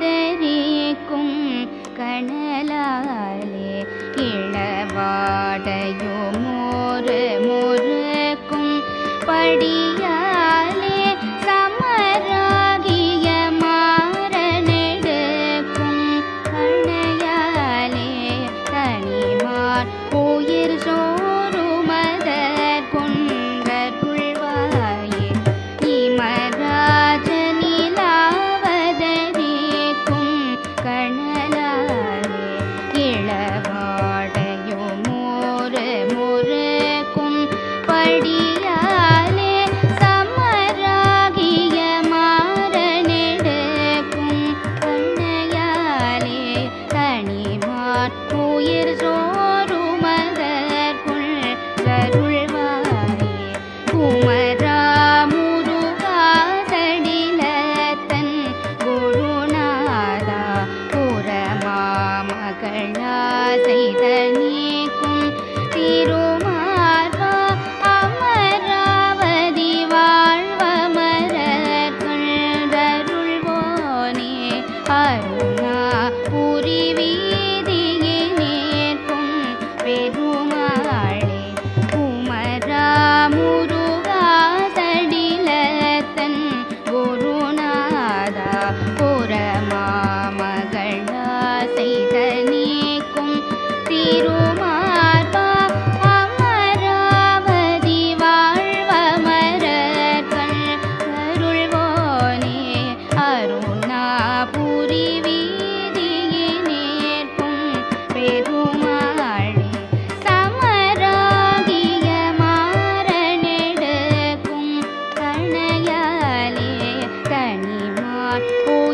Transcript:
இமராஜனிலாவதரேக்கும் கணலாலே இளவாடையோ மோறு மொறுக்கும் படிய கருணா புரிவீ ও